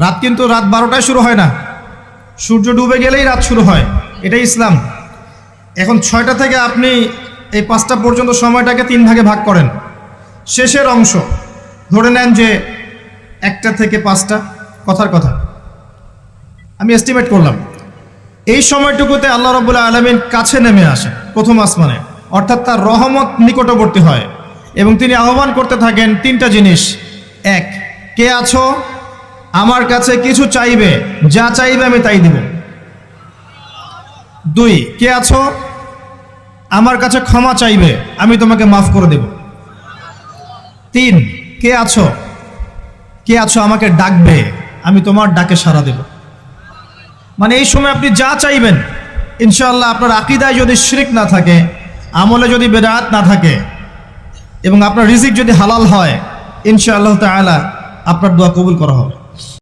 রাত কিন্তু রাত বারোটায় শুরু হয় না। সূর্য ডুবে গেলেই রাত শুরু হয়। এটাই ইসলাম। এখন ছয়টা থেকে আপনি এই পাঁচটা পর্যন্ত সময়টাকে তিন ভাগে ভাগ করেন। শেষের অংশ। ধরে নেন যে একটা থেকে পাঁচটা। কথার কথা। আমি এস্টিমেট করলাম। এই সময়টুকুতে আল্লাহ রবুল্লা আলমিন কাছে নেমে আসে প্রথম আসমানে। অর্থাৎ তার রহমত নিকটবর্তী হয়। এবং তিনি আহ্বান করতে থাকেন তিনটা জিনিস। এক, কে আছো? আমার কাছে কিছু চাইবে, যা চাইবে আমি তাই দিব। দুই, কে আছো? আমার কাছে ক্ষমা চাইবে, আমি তোমাকে মাফ করে দেব। তিন, কে আছো? কে আছো আমাকে ডাকবে, আমি তোমার ডাকে সাড়া দেব। মানে এই সময় আপনি যা চাইবেন, ইনশাআল্লাহ আপনার আকিদায় যদি শিরিক না থাকে, আমলে যদি বেদাত না থাকে, এবং আপনার রিজিক যদি হালাল হয়, ইনশাআল্লাহ তাআলা আপনার দোয়া কবুল করা হবে।